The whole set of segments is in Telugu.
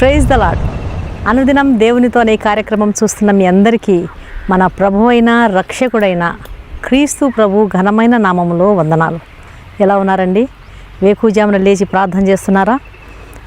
ప్రైజ్ ద లాడ్ అనుదినం దేవునితో అనే కార్యక్రమం చూస్తున్న మీ అందరికీ మన ప్రభు అయిన రక్షకుడైన క్రీస్తు ప్రభు ఘనమైన నామములో వందనాలు. ఎలా ఉన్నారండి? వేకుజామున లేచి ప్రార్థన చేస్తున్నారా?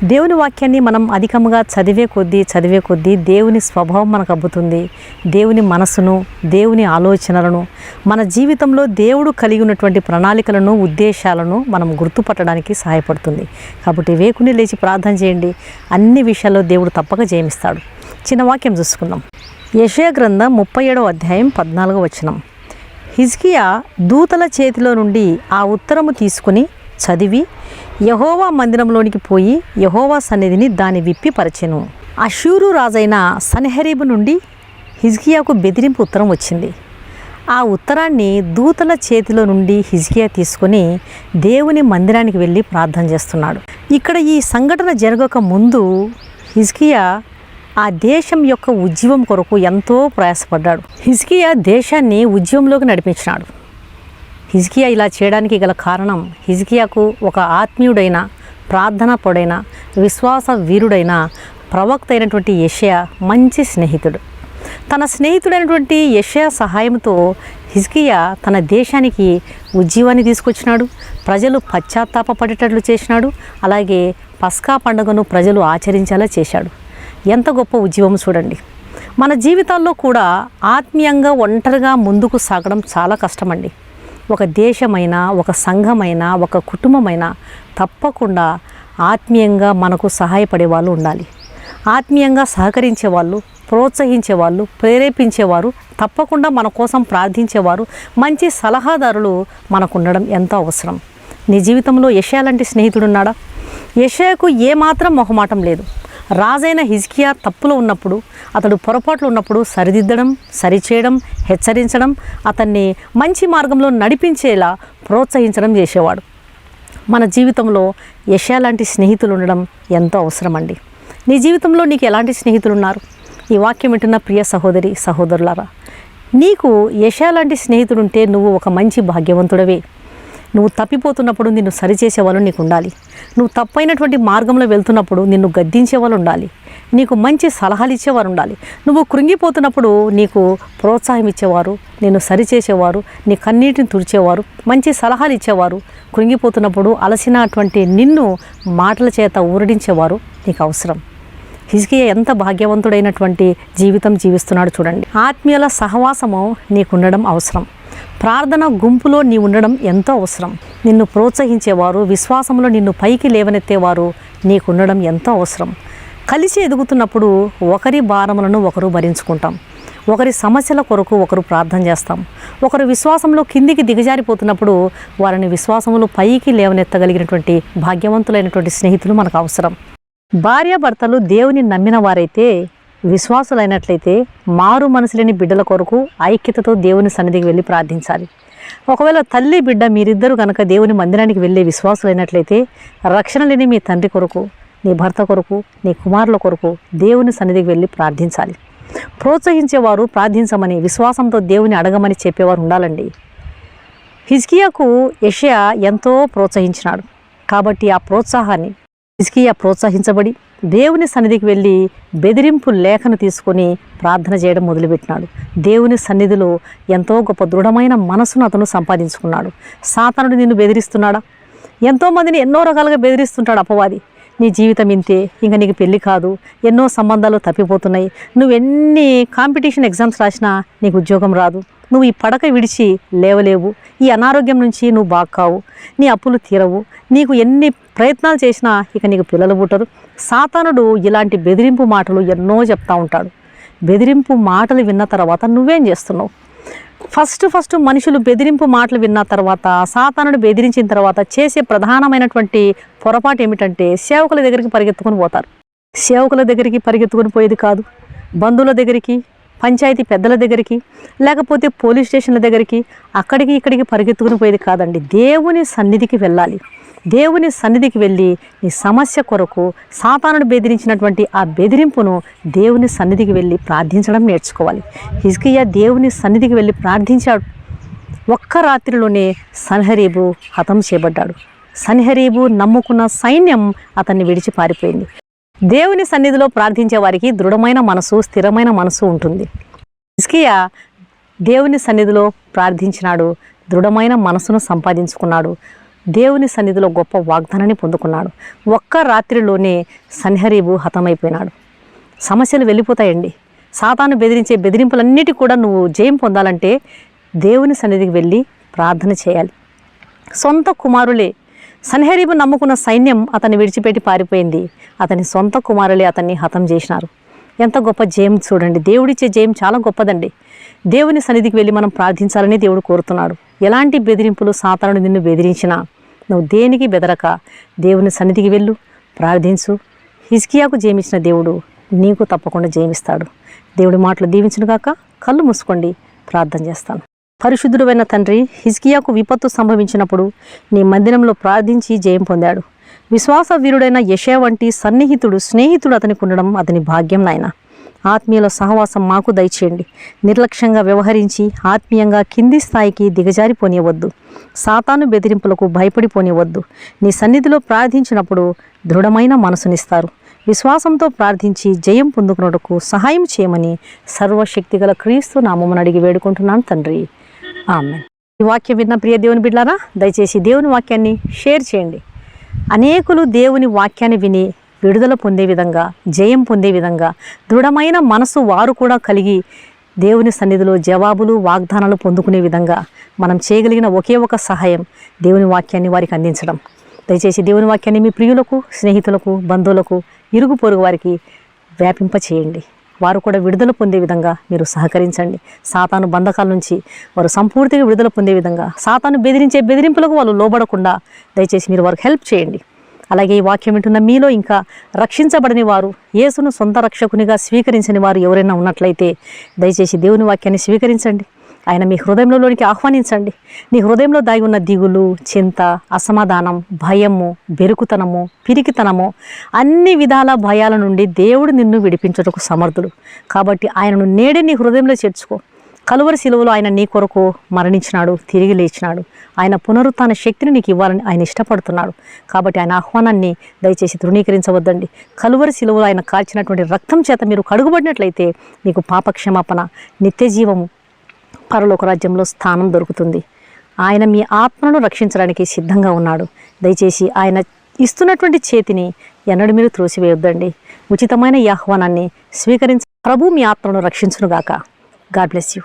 దేవుని వాక్యాన్ని మనం అధికంగా చదివే కొద్దీ చదివే కొద్దీ దేవుని స్వభావం మనకు అబ్బుతుంది. దేవుని మనసును దేవుని ఆలోచనలను మన జీవితంలో దేవుడు కలిగి ఉన్నటువంటి ప్రణాళికలను ఉద్దేశాలను మనం గుర్తుపట్టడానికి సహాయపడుతుంది. కాబట్టి వేకుని లేచి ప్రార్థన చేయండి. అన్ని విషయాల్లో దేవుడు తప్పక జయమిస్తాడు. చిన్న వాక్యం చూసుకుందాం. యెషయా గ్రంథం ముప్పై ఏడవ అధ్యాయం పద్నాలుగో వచనం. హిజ్కియా దూతల చేతిలో నుండి ఆ ఉత్తరము తీసుకుని చదివి యహోవా మందిరంలోనికి పోయి యహోవా సన్నిధిని దాని విప్పి పరిచెను. అషూరు రాజైన సన్హరీబు నుండి హిజ్కియాకు బెదిరింపు ఉత్తరం వచ్చింది. ఆ ఉత్తరాన్ని దూతల చేతిలో నుండి హిజ్కియా తీసుకొని దేవుని మందిరానికి వెళ్ళి ప్రార్థన చేస్తున్నాడు. ఇక్కడ ఈ సంఘటన జరగక ముందు హిజ్కియా ఆ దేశం యొక్క ఉద్యమం కొరకు ఎంతో ప్రయాసపడ్డాడు. హిజ్కియా దేశాన్ని ఉద్యమంలోకి నడిపించినాడు. హిజ్కియా ఇలా చేయడానికి గల కారణం హిజ్కియాకు ఒక ఆత్మీయుడైన ప్రార్థన పొడైన విశ్వాస వీరుడైన ప్రవక్త అయినటువంటి యషయా మంచి స్నేహితుడు. తన స్నేహితుడైనటువంటి యషయా సహాయంతో హిజ్కియా తన దేశానికి ఉజ్జీవాన్ని తీసుకొచ్చినాడు. ప్రజలు పశ్చాత్తాపపడేటట్లు చేసినాడు. అలాగే పస్కా పండుగను ప్రజలు ఆచరించేలా చేశాడు. ఎంత గొప్ప ఉద్యమం చూడండి. మన జీవితాల్లో కూడా ఆత్మీయంగా ఒంటరిగా ముందుకు సాగడం చాలా కష్టమండి. ఒక దేశమైనా ఒక సంఘమైనా ఒక కుటుంబమైనా తప్పకుండా ఆత్మీయంగా మనకు సహాయపడే వాళ్ళు ఉండాలి. ఆత్మీయంగా సహకరించే వాళ్ళు ప్రోత్సహించే వాళ్ళు ప్రేరేపించేవారు తప్పకుండా మన కోసం ప్రార్థించేవారు మంచి సలహాదారులు మనకు ఉండడం ఎంతో అవసరం. నీ జీవితంలో యషయా లాంటి స్నేహితుడున్నాడా? యషయాకు ఏమాత్రం మొహమాటం లేదు. రాజైన హిజ్కియా తప్పులో ఉన్నప్పుడు అతడు పొరపాట్లు ఉన్నప్పుడు సరిదిద్దడం సరిచేయడం హెచ్చరించడం అతన్ని మంచి మార్గంలో నడిపించేలా ప్రోత్సహించడం చేసేవాడు. మన జీవితంలో యషయా లాంటి స్నేహితులు ఉండడం ఎంతో అవసరం అండి నీ జీవితంలో నీకు ఎలాంటి స్నేహితులు ఉన్నారు ఈ వాక్యం వింటున్న ప్రియ సహోదరి సహోదరులారా నీకు యషయా లాంటి స్నేహితుడు ఉంటే నువ్వు ఒక మంచి భాగ్యవంతుడవే. నువ్వు తప్పిపోతున్నప్పుడు నిన్ను సరిచేసే వాళ్ళు నీకు ఉండాలి నువ్వు తప్పైనటువంటి మార్గంలో వెళ్తున్నప్పుడు నిన్ను గద్దించే వాళ్ళు ఉండాలి. నీకు మంచి సలహాలు ఇచ్చేవారు ఉండాలి. నువ్వు కృంగిపోతున్నప్పుడు నీకు ప్రోత్సాహం ఇచ్చేవారు నిన్ను సరిచేసేవారు నీ కన్నీటిని తుడిచేవారు మంచి సలహాలు ఇచ్చేవారు. కృంగిపోతున్నప్పుడు అలసినటువంటి నిన్ను మాటల చేత ఊరడించేవారు నీకు అవసరం. హిజ్కియా ఎంత భాగ్యవంతుడైనటువంటి జీవితం జీవిస్తున్నాడు చూడండి. ఆత్మీయుల సహవాసము నీకుండడం అవసరం. ప్రార్థన గుంపులో నీ ఉండడం ఎంతో అవసరం. నిన్ను ప్రోత్సహించేవారు విశ్వాసంలో నిన్ను పైకి లేవనెత్తేవారు నీకుండడం ఎంతో అవసరం. కలిసి ఎదుగుతున్నప్పుడు ఒకరి భారములను ఒకరు భరించుకుంటాం. ఒకరి సమస్యల కొరకు ఒకరు ప్రార్థన చేస్తాం. ఒకరు విశ్వాసంలో కిందికి దిగజారిపోతున్నప్పుడు వారిని విశ్వాసంలో పైకి లేవనెత్తగలిగినటువంటి భాగ్యవంతులైనటువంటి స్నేహితులు మనకు అవసరం. భార్యాభర్తలు దేవుని నమ్మిన వారైతే విశ్వాసులైనట్లయితే మారు మనసులేని బిడ్డల కొరకు ఐక్యతతో దేవుని సన్నిధికి వెళ్ళి ప్రార్థించాలి. ఒకవేళ తల్లి బిడ్డ మీరిద్దరూ కనుక దేవుని మందిరానికి వెళ్ళే విశ్వాసులైనట్లయితే రక్షణ లేని మీ తండ్రి కొరకు నీ భర్త కొరకు నీ కుమారుల కొరకు దేవుని సన్నిధికి వెళ్ళి ప్రార్థించాలి. ప్రోత్సహించేవారు ప్రార్థించమని విశ్వాసంతో దేవుని అడగమని చెప్పేవారు ఉండాలండి. హిజ్కియాకు యషయా ఎంతో ప్రోత్సహించినాడు. కాబట్టి ఆ ప్రోత్సాహాన్ని హిజ్కియా ప్రోత్సహించబడి దేవుని సన్నిధికి వెళ్ళి బెదిరింపు లేఖను తీసుకొని ప్రార్థన చేయడం మొదలుపెట్టినాడు. దేవుని సన్నిధిలో ఎంతో గొప్ప దృఢమైన మనసును అతను సంపాదించుకున్నాడు. సాతనుడు నిన్ను బెదిరిస్తున్నాడా? ఎంతోమందిని ఎన్నో రకాలుగా బెదిరిస్తుంటాడు అపవాది. నీ జీవితం ఇంతే ఇంకా నీకు పెళ్ళి కాదు ఎన్నో సంబంధాలు తప్పిపోతున్నాయి. నువ్వు ఎన్ని కాంపిటీషన్ ఎగ్జామ్స్ రాసినా నీకు ఉద్యోగం రాదు. నువ్వు ఈ పడక విడిచి లేవలేవు. ఈ అనారోగ్యం నుంచి నువ్వు బాగు నీ అప్పులు తీరవు. నీకు ఎన్ని ప్రయత్నాలు చేసినా ఇక నీకు పిల్లలు పుట్టరు. సాతానుడు ఇలాంటి బెదిరింపు మాటలు ఎన్నో చెప్తా ఉంటాడు. బెదిరింపు మాటలు విన్న తర్వాత నువ్వేం చేస్తున్నావు? ఫస్ట్ ఫస్ట్ మనుషులు బెదిరింపు మాటలు విన్న తర్వాత సాతానుడు బెదిరించిన తర్వాత చేసే ప్రధానమైనటువంటి పొరపాటు ఏమిటంటే సేవకుల దగ్గరికి పరిగెత్తుకొని పోతారు. సేవకుల దగ్గరికి పరిగెత్తుకొని పోయేది కాదు. బంధువుల దగ్గరికి పంచాయతీ పెద్దల దగ్గరికి లేకపోతే పోలీస్ స్టేషన్ల దగ్గరికి అక్కడికి ఇక్కడికి పరిగెత్తుకుని పోయేది కాదండి. దేవుని సన్నిధికి వెళ్ళాలి. దేవుని సన్నిధికి వెళ్ళి నీ సమస్య కొరకు సాతానుడు బెదిరించినటువంటి ఆ బెదిరింపును దేవుని సన్నిధికి వెళ్ళి ప్రార్థించడం నేర్చుకోవాలి. హిజ్కియా దేవుని సన్నిధికి వెళ్ళి ప్రార్థించాడు. ఒక్క రాత్రిలోనే సన్హరీబు హతం చేయబడ్డాడు. సన్హరీబు నమ్ముకున్న సైన్యం అతన్ని విడిచి పారిపోయింది దేవుని సన్నిధిలో ప్రార్థించే వారికి దృఢమైన మనసు స్థిరమైన మనసు ఉంటుంది. ఇస్కియా దేవుని సన్నిధిలో ప్రార్థించినాడు దృఢమైన మనసును సంపాదించుకున్నాడు దేవుని సన్నిధిలో గొప్ప వాగ్దానాన్ని పొందుకున్నాడు. ఒక్క రాత్రిలోనే సన్హరీబు హతమైపోయినాడు. సమస్యలు వెళ్ళిపోతాయండి. సాతాను బెదిరించే బెదిరింపులన్నిటి కూడా నువ్వు జయం పొందాలంటే దేవుని సన్నిధికి వెళ్ళి ప్రార్థన చేయాలి. సొంత కుమారులే సన్హెరీబు నమ్ముకున్న సైన్యం అతన్ని విడిచిపెట్టి పారిపోయింది. అతని సొంత కుమారులే అతన్ని హతం చేసినారు. ఎంత గొప్ప జయం చూడండి. దేవుడిచ్చే జయం చాలా గొప్పదండి. దేవుని సన్నిధికి వెళ్ళి మనం ప్రార్థించాలని దేవుడు కోరుతున్నాడు. ఎలాంటి బెదిరింపులు సాతానుడు నిన్ను బెదిరించినా నువ్వు దేనికి బెదరక? దేవుని సన్నిధికి వెళ్ళు ప్రార్థించు. హిజ్కియాకు జయమిచ్చిన దేవుడు నీకు తప్పకుండా జయమిస్తాడు. దేవుడి మాటలు దీవించును కాక కళ్ళు మూసుకోండి. ప్రార్థన చేస్తాను. పరిశుద్ధుడైన తండ్రి హిజ్కియాకు విపత్తు సంభవించినప్పుడు నీ మందిరంలో ప్రార్థించి జయం పొందాడు. విశ్వాస వీరుడైన యశయ వంటి సన్నిహితుడు స్నేహితుడు అతనికి ఉండడం అతని భాగ్యం నాయన. ఆత్మీయుల సహవాసం మాకు దయచేయండి. నిర్లక్ష్యంగా వ్యవహరించి ఆత్మీయంగా కింది స్థాయికి దిగజారిపోనివ్వద్దు. సాతాను బెదిరింపులకు భయపడిపోనివ్వద్దు. నీ సన్నిధిలో ప్రార్థించినప్పుడు దృఢమైన మనసునిస్తారు. విశ్వాసంతో ప్రార్థించి జయం పొందుకున్నటకు సహాయం చేయమని సర్వశక్తిగల క్రీస్తు నామమును అడిగి వేడుకుంటున్నాను తండ్రి. ఆమె ఈ వాక్యం విన్న ప్రియ దేవుని బిడ్డారా దయచేసి దేవుని వాక్యాన్ని షేర్ చేయండి. అనేకులు దేవుని వాక్యాన్ని విని విడుదల పొందే విధంగా జయం పొందే విధంగా దృఢమైన మనసు వారు కూడా కలిగి దేవుని సన్నిధిలో జవాబులు వాగ్దానాలు పొందుకునే విధంగా మనం చేయగలిగిన ఒకే ఒక సహాయం దేవుని వాక్యాన్ని వారికి అందించడం. దయచేసి దేవుని వాక్యాన్ని మీ ప్రియులకు స్నేహితులకు బంధువులకు ఇరుగు పొరుగు వారికి వ్యాపింప చేయండి వారు కూడా విడుదల పొందే విధంగా మీరు సహకరించండి. సాతాను బంధకాల నుంచి వారు సంపూర్తిగా విడుదల పొందే విధంగా సాతాను బెదిరించే బెదిరింపులకు వాళ్ళు లోబడకుండా దయచేసి మీరు వారికి హెల్ప్ చేయండి. అలాగే ఈ వాక్యం వింటున్న మీలో ఇంకా రక్షించబడని వారు యేసును సొంత రక్షకునిగా స్వీకరించని వారు ఎవరైనా ఉన్నట్లయితే దయచేసి దేవుని వాక్యాన్ని స్వీకరించండి. ఆయన మీ హృదయంలోనికి ఆహ్వానించండి. నీ హృదయంలో దాగి ఉన్న దిగులు చింత అసమాధానం భయము బెరుకుతనము పిరికితనము అన్ని విధాల భయాల నుండి దేవుడు నిన్ను విడిపించుటకు సమర్థుడు. కాబట్టి ఆయనను నేడే నీ హృదయంలో చేర్చుకో. కలువరి శిలువలో ఆయన నీ కొరకు మరణించినాడు తిరిగి లేచినాడు. ఆయన పునరుత్న శక్తిని నీకు ఇవ్వాలని ఆయన ఇష్టపడుతున్నాడు. కాబట్టి ఆయన ఆహ్వానాన్ని దయచేసి తృణీకరించవద్దండి. కలువరి శిలువలో ఆయన కాల్చినటువంటి రక్తం చేత మీరు కడుగుబడినట్లయితే మీకు పాపక్షమాపణ నిత్య జీవము పరలోక రాజ్యంలో స్థానం దొరుకుతుంది. ఆయన మీ ఆత్మను రక్షించడానికి సిద్ధంగా ఉన్నాడు. దయచేసి ఆయన ఇస్తున్నటువంటి చేతిని ఎన్నడూ మీరు త్రోసివేయొద్దండి. ఉచితమైన ఈ ఆహ్వానాన్ని స్వీకరించి ప్రభు మీ ఆత్మను రక్షించునుగాక. God bless you.